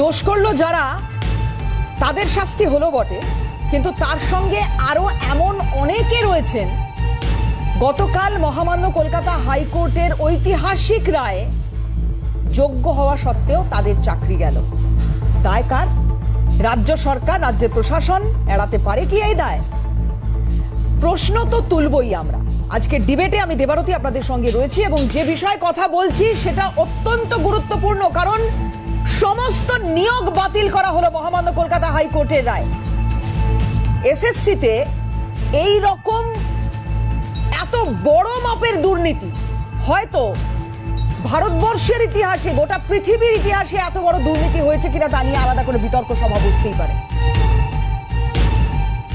দোষ করল যারা, তাদের শাস্তি হলো বটে। কিন্তু তার সঙ্গে আরও এমন অনেকে রয়েছেন। গতকাল মহামান্য কলকাতা হাইকোর্টের ঐতিহাসিক রায়ে যোগ্য হওয়া সত্ত্বেও তাদের চাকরি গেল। দায় কার? রাজ্য সরকার রাজ্যের প্রশাসন এড়াতে পারে কি এই দায়? প্রশ্ন তো তুলবই আমরা। আজকে ডিবেটে আমি দেবারতী আপনাদের সঙ্গে রয়েছি এবং যে বিষয়ে কথা বলছি সেটা অত্যন্ত গুরুত্বপূর্ণ, কারণ সমস্ত নিয়োগ বাতিল করা হলো মহামান্য কলকাতা হাইকোর্টের রায়। এসএসসিতে এই রকম এত বড় মাপের দুর্নীতি, হয়তো ভারতবর্ষের ইতিহাসে, গোটা পৃথিবীর ইতিহাসে এত বড় দুর্নীতি হয়েছে কিনা তা নিয়ে আলাদা করে বিতর্ক সভা বুঝতেই পারে।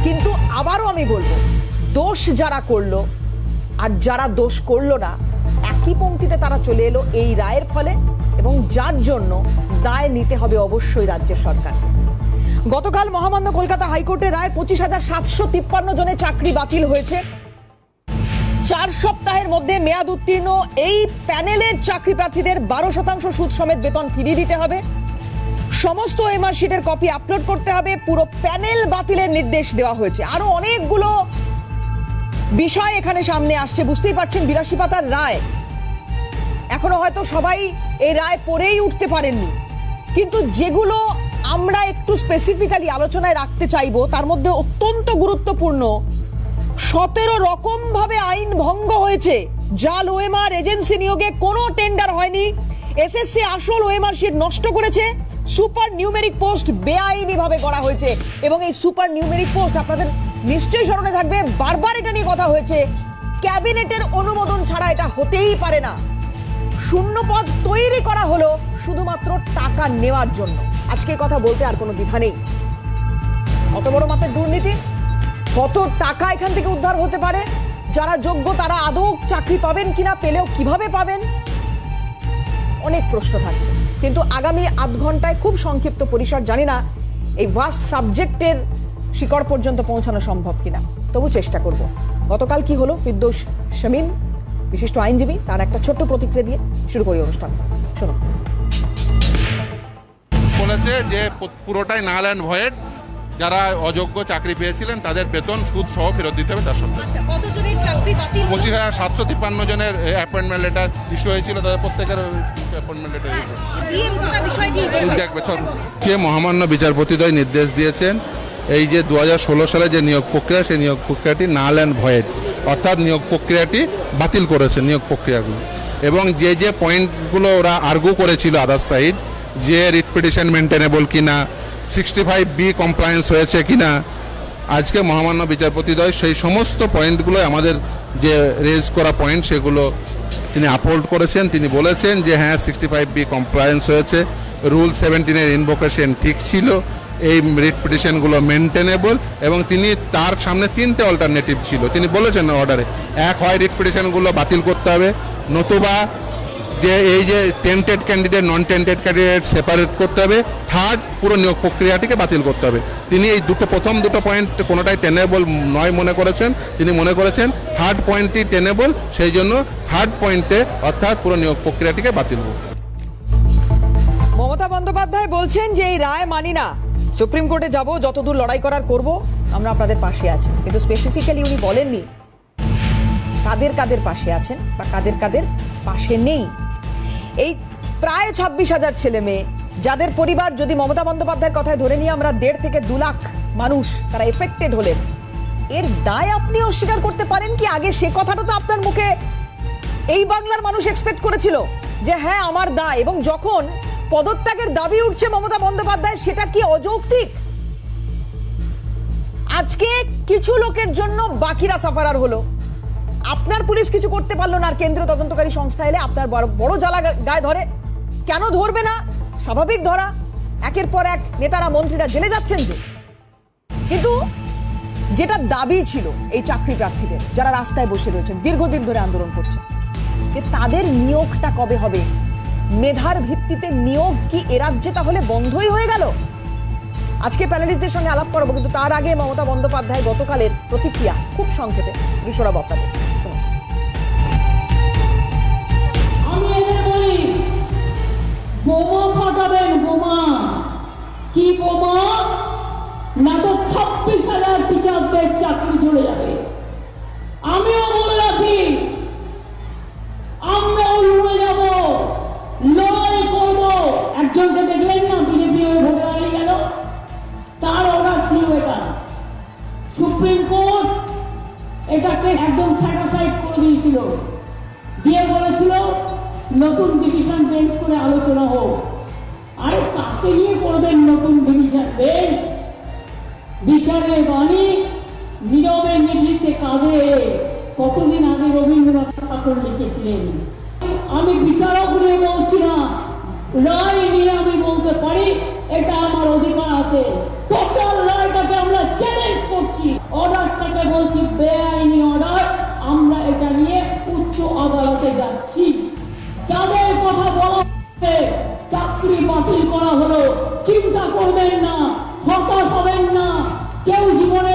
কিন্তু আবারও আমি বলব, দোষ যারা করল আর যারা দোষ করল না, একই পংক্তিতে তারা চলে এলো এই রায়ের ফলে। এবং যার জন্য দায় নিতে হবে অবশ্যই রাজ্যের সরকারকে। গতকাল মহামান্য কলকাতা হাইকোর্টের রায় পঁচিশ হাজার সাতশো তিপ্পান্ন জনের চাকরি বাতিল হয়েছে। চার সপ্তাহের মধ্যে মেয়াদ উত্তীর্ণ এই প্যানেলের চাকরি প্রার্থীদের বারো শতাংশ সুদ সমেত বেতন ফিরিয়ে দিতে হবে। সমস্ত এমআর শিটের কপি আপলোড করতে হবে। পুরো প্যানেল বাতিলের নির্দেশ দেওয়া হয়েছে। আরও অনেকগুলো বিষয় এখানে সামনে আসছে। বুঝতেই পারছেন বিরাশি পাতার রায়। হয়তো সবাই এই রায় পড়েই উঠতে পারেননি। কিন্তু যেগুলো আমরা একটু স্পেসিফিক্যালি আলোচনায় রাখতে চাইব, তার মধ্যে অত্যন্ত গুরুত্বপূর্ণ, সতেরো রকম ভাবে আইন ভঙ্গ হয়েছে, জাল ওএমআর এজেন্সি নিয়োগে কোনো টেন্ডার হয়নি, এসএসসি আসল ওএমআর শিট নষ্ট করেছে, সুপার নিউমেরিক পোস্ট বেআইনি ভাবে করা হয়েছে এবং এই সুপার নিউমেরিক পোস্ট আপনাদের নিশ্চয়ই স্মরণে থাকবে, বারবার এটা নিয়ে কথা হয়েছে। ক্যাবিনেটের অনুমোদন ছাড়া এটা হতেই পারে না। শূন্য পদ তৈরি করা হলো শুধুমাত্র টাকা নেওয়ার জন্য। আজকে কথা বলতে আর কোনো দ্বিধা নেই। কত বড় মাপের দুর্নীতি? কত টাকা এখান থেকে উদ্ধার হতে পারে? যারা যোগ্য তারা আদৌ চাকরি পাবেন কিনা, পেলেও কীভাবে পাবেন? অনেক প্রশ্ন থাকবে। কিন্তু আগামী আধ ঘন্টায় খুব সংক্ষিপ্ত পরিসর, জানি না এই ভাস্ট সাবজেক্টের শিকড় পর্যন্ত পৌঁছানো সম্ভব কিনা। তবু চেষ্টা করব। গতকাল কি হলো ফিরদৌস শামীম? বিশিষ্ট আইনজীবী তার একটা ছোট্ট প্রতিক্রিয়া দিয়ে শুরু করি অনুষ্ঠান। শুনুন। বলেছে যে পুরোটাই নাল অ্যান্ড ভয়েড। যারা অযোগ্য চাকরি পেয়েছিলেন তাদের বেতন সুদ সহ ফেরত দিতে হবে তার সত্ত্বেও। আচ্ছা হলো? পঁচিশ হাজার সাতশো তিপ্পান্ন জনের অ্যাপয়েন্টমেন্ট লেটার ইস্যু হয়েছিল তাদের প্রত্যেকের অ্যাপয়েন্টমেন্ট লেটার দেখবে কে মহামান্য বিচারপতিদ্বয় নির্দেশ দিয়েছেন এই যে দু হাজার ষোলো সালে যে নিয়োগ প্রক্রিয়া সেই নিয়োগ প্রক্রিয়াটি নাল অ্যান্ড ভয়েড। অর্থাৎ নিয়োগ প্রক্রিয়াটি বাতিল করেছে নিয়োগ প্রক্রিয়াগুলো। এবং যে যে পয়েন্টগুলো ওরা আর্গু করেছিল আদার সাইড যে রিট মেনটেনেবল কিনা সিক্সটি ফাইভ বি কমপ্লায়েন্স হয়েছে কিনা, আজকে মহামান্য বিচারপতিদ্বয় সেই সমস্ত পয়েন্টগুলো আমাদের যে রেজ করা পয়েন্ট সেগুলো তিনি আপহোল্ড করেছেন। তিনি বলেছেন যে হ্যাঁ সিক্সটি ফাইভ বি কমপ্লায়েন্স হয়েছে। রুল সেভেন্টিনের ইনভোকেশন ঠিক ছিল। এই রিট পিটিশনগুলো মেনটেনেবল এবং তিনি তার সামনে তিনটে অল্টারনেটিভ ছিল। তিনি বলেছেন অর্ডারে এক হয় রিট পিটিশনগুলো বাতিল করতে হবে, নতুবা যে এই যে tainted candidate non tainted candidate separate করতে হবে থার্ড পুরো নিয়োগ প্রক্রিয়াটিকে বাতিল করতে হবে। তিনি এই দুটো, প্রথম দুটো পয়েন্ট কোনোটাই টেনেবল নয় মনে করেছেন, তিনি মনে করেছেন থার্ড পয়েন্টটি টেনেবল সেই জন্য থার্ড পয়েন্টে অর্থাৎ পুরো নিয়োগ প্রক্রিয়াটিকে বাতিল। মমতা বন্দ্যোপাধ্যায় বলছেন যে এই রায় মানি না। সুপ্রিম কোর্টে যাব, যতদূর লড়াই করার করব, আমরা আপনাদের পাশে আছি। কিন্তু স্পেসিফিক্যালি উনি বলেননি কাদের কাদের পাশে আছেন বা কাদের কাদের পাশে নেই। এই প্রায় ছাব্বিশ হাজার ছেলে মেয়ে, যাদের পরিবার যদি মমতা বন্দ্যোপাধ্যায়ের কথায় ধরে নিয়ে আমরা দেড় থেকে দু লাখ মানুষ তারা এফেক্টেড হলেন। এর দায় আপনি অস্বীকার করতে পারেন কি? আগে সে কথাটা তো আপনার মুখে এই বাংলার মানুষ এক্সপেক্ট করেছিল যে হ্যাঁ আমার দায়। এবং যখন পদত্যাগের দাবি উঠছে মমতা বন্দ্যোপাধ্যায়, সেটা কি অযৌক্তিক? আজকে কিছু লোকের জন্য বাকিরা সাফারার হলো। আপনার পুলিশ কিছু করতে পারল না আর কেন্দ্রীয় তদন্তকারী সংস্থা এলে আপনার বড় জ্বালা গায়ে ধরে। কেন ধরবে না? স্বাভাবিক ধরা। একের পর এক নেতারা, মন্ত্রীরা জেলে যাচ্ছেন যে। কিন্তু যেটা দাবি ছিল এই চাকরি প্রার্থীদের, যারা রাস্তায় বসে রয়েছেন, দীর্ঘদিন ধরে আন্দোলন করছেন, যে তাদের নিয়োগটা কবে হবে? মেধার ভিত্তিতে নিয়োগ কি এ রাজ্যে তাহলে বন্ধই হয়ে গেল? আজকে প্যানেলিস্টদের সঙ্গে আলাপ করব, কিন্তু তার আগে মমতা বন্দ্যোপাধ্যায় গতকালের প্রতিক্রিয়া খুব সংক্ষেপে। ঋষরা আপনাদের আমি বোমা ফাটাবেন, বোমা। কি গো মা না তো ছাব্বিশ হাজার টিচারদের চাকরি চলে যাবে। একজনকে দেখলেন না, বিজেপি হয়ে ভোটে দাঁড়িয়ে গেল। তার অর্ডার ছিল এটা সুপ্রিম কোর্ট এটাকে একদম স্যাটিসফাইড করে দিয়েছিল। দিয়ে বলেছিল, নতুন ডিভিশন বেঞ্চ করে আলোচনা হোক। আরে কাকে নিয়ে করবেন নতুন ডিভিশন বেঞ্চ বিচারে বাণী নীরবে নিবৃত্তে কাঁদে। কতদিন আগে রবীন্দ্রনাথ ঠাকুর লিখেছিলেন। আমি বিচারক নিয়ে বলছি না রায় নিয়ে আমি বলতে পারি, এটা আমার অধিকার আছে। টোটাল রায়টাকে আমরা চ্যালেঞ্জ করছি। অর্ডারটাকে বলছি, বেআইনি অর্ডার আমরা এটা নিয়ে উচ্চ আদালতে যাচ্ছি। যাদের কথা বলা চাকরি বাতিল করা হলো, চিন্তা করবেন না, হতাশ হবেন না, কেউ জীবনের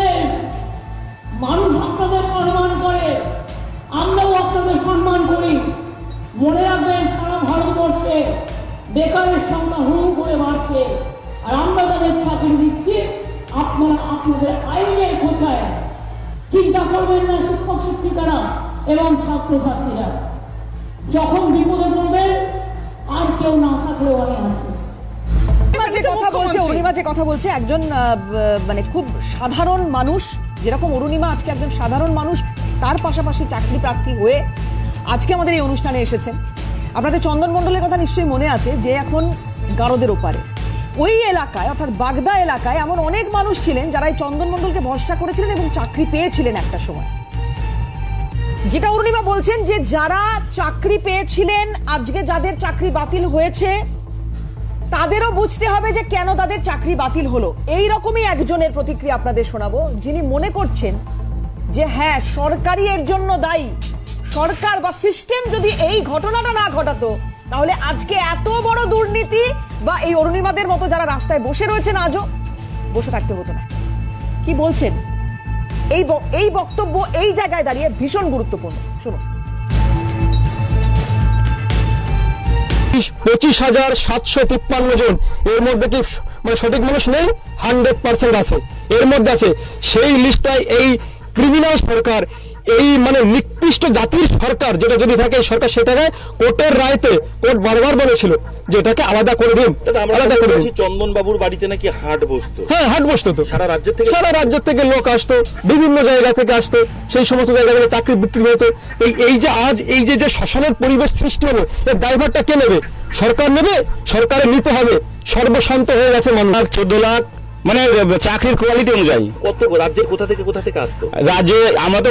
বেকারের সংখ্যা হু করে বাড়ছে আর আমরা যাদের চাকরি দিচ্ছি। আপনারা আপনাদের আইনের খোঁচায়। চিন্তা করবেন না শিক্ষক শিক্ষিকারা এবং ছাত্রছাত্রীরা। যখন বিপদে পড়বেন আর কেউ না থাকলেও আমি আছি। কথা বলছে অরুণিমা যে কথা বলছে একজন আহ, মানে খুব সাধারণ মানুষ যেরকম অরুণিমা আজকে একজন সাধারণ মানুষ তার পাশাপাশি চাকরি প্রার্থী হয়ে আজকে আমাদের এই অনুষ্ঠানে এসেছেন। আপনাদের চন্দন মণ্ডলের কথা নিশ্চয়ই মনে আছে যে এখন গারদের ওপারে। ওই এলাকায়, অর্থাৎ বাগদা এলাকায় এমন অনেক মানুষ ছিলেন যারা এই চন্দন মণ্ডলকে ভরসা করেছিলেন এবং চাকরি পেয়েছিলেন একটা সময়। যেটা অরুণিমা বলছেন যে যারা চাকরি পেয়েছিলেন, আজকে যাদের চাকরি বাতিল হয়েছে, তাদেরও বুঝতে হবে যে কেন তাদের চাকরি বাতিল হলো। এই রকমই একজনের প্রতিক্রিয়া আপনাদের শোনাবো, যিনি মনে করছেন যে হ্যাঁ সরকারি এর জন্য দায়ী। সরকার বা সিস্টেম যদি এই ঘটনাটা না ঘটাতো, তাহলে আজকে এত বড় দুর্নীতি বা এই অরুণিমাদের মতো যারা রাস্তায় বসে রয়েছেন আজও বসে থাকতে হতো না। কি বলছেন? এই এই বক্তব্য এই জায়গায় দাঁড়িয়ে ভীষণ গুরুত্বপূর্ণ। শুনুন। পঁচিশ হাজার সাতশো তিপ্পান্ন জন। এর মধ্যে কি মানে সঠিক মানুষ নেই? হান্ড্রেড পার্সেন্ট আছে। এর মধ্যে আছে। সেই লিস্টটায় এই ক্রিমিনাল সরকার এই মানে নিকৃষ্ট জাতির সরকার যেটা যদি থাকে এই সরকার সেটাকে কোর্টের রায়তে কোর্ট বারবার বলেছিল যে এটাকে আলাদা করে দিন আলাদা করে দিন। চন্দন বাবুর বাড়িতে নাকি হাট বসতো। হ্যাঁ হাট বসতো তো। সারা রাজ্যের থেকে সারা রাজ্যের থেকে লোক আসতো বিভিন্ন জায়গা থেকে আসতো সেই সমস্ত জায়গা থেকে চাকরি বিক্রি হতো। এই এই যে আজ এই যে যে শ্মশানের পরিবেশ সৃষ্টি হলো এর ড্রাইভারটা কে নেবে? সরকার নেবে? সরকারে নিতে হবে। সর্বশান্ত হয়ে গেছে মানুষ। চোদ্দ লাখ মানে চাকরির কোয়ালিটি অনুযায়ী। কত রাজ্যের কোথা থেকে কোথা থেকে আসতো? রাজ্যে আমরা তো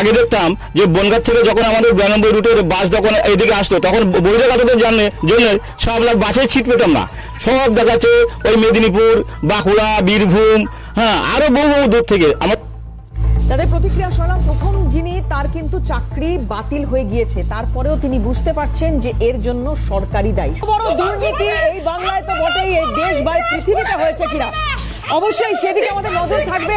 আগে দেখতাম যে বনগাঁ থেকে যখন আমাদের বিরানব্বই রুটের বাস যখন এদিকে আসতো তখন বহিরাগতদের জন্য জন্য সব বাসের ছিট পেতাম না। সব দেখাচ্ছে ওই মেদিনীপুর বাঁকুড়া বীরভূম হ্যাঁ আরও বহু বহু দূর থেকে। আমার তাদের প্রতিক্রিয়া শোনালাম। প্রথম যিনি, তার কিন্তু চাকরি বাতিল হয়ে গিয়েছে। তারপরেও তিনি বুঝতে পারছেন যে এর জন্য সরকারি দায়ী। বড় দুর্নীতি এই বাংলায় তো বটেই, এই দেশ বা পৃথিবীতে হয়েছে কিনা। অবশ্যই সেদিকে আমাদের নজর থাকবে।